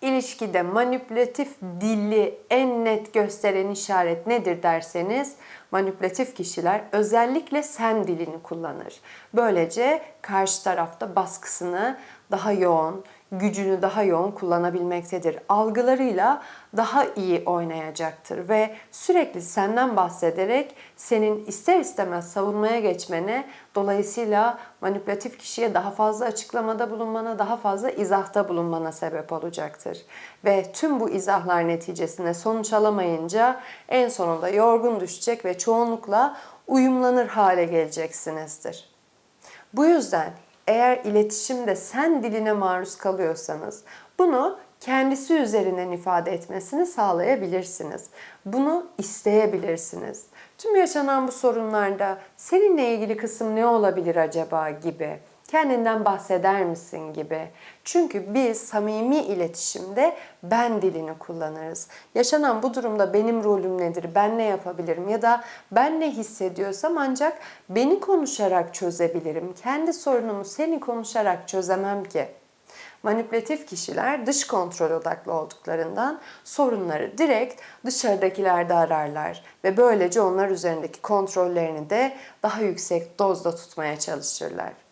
İlişkide manipülatif dili en net gösteren işaret nedir derseniz manipülatif kişiler özellikle sen dilini kullanır. Böylece karşı tarafta baskısını daha yoğun, gücünü daha yoğun kullanabilmektedir. Algılarıyla daha iyi oynayacaktır ve sürekli senden bahsederek senin ister istemez savunmaya geçmene, dolayısıyla manipülatif kişiye daha fazla açıklamada bulunmana, daha fazla izahta bulunmana sebep olacaktır. Ve tüm bu izahlar neticesinde sonuç alamayınca en sonunda yorgun düşecek ve çoğunlukla uyumlanır hale geleceksinizdir. Bu yüzden eğer iletişimde sen diline maruz kalıyorsanız bunu kendisi üzerinden ifade etmesini sağlayabilirsiniz. Bunu isteyebilirsiniz. Tüm yaşanan bu sorunlarda seninle ilgili kısım ne olabilir acaba gibi kendinden bahseder misin gibi. Çünkü biz samimi iletişimde ben dilini kullanırız. Yaşanan bu durumda benim rolüm nedir, ben ne yapabilirim ya da ben ne hissediyorsam ancak beni konuşarak çözebilirim. Kendi sorunumu seni konuşarak çözemem ki. Manipülatif kişiler dış kontrol odaklı olduklarından sorunları direkt dışarıdakilerde ararlar ve böylece onlar üzerindeki kontrollerini de daha yüksek dozda tutmaya çalışırlar.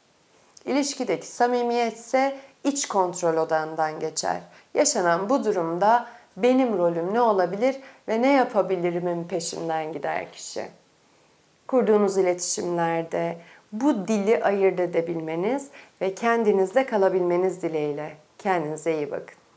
İlişkideki samimiyet ise iç kontrol odağından geçer. Yaşanan bu durumda benim rolüm ne olabilir ve ne yapabilirimin peşinden gider kişi. Kurduğunuz iletişimlerde bu dili ayırt edebilmeniz ve kendinizde kalabilmeniz dileğiyle. Kendinize iyi bakın.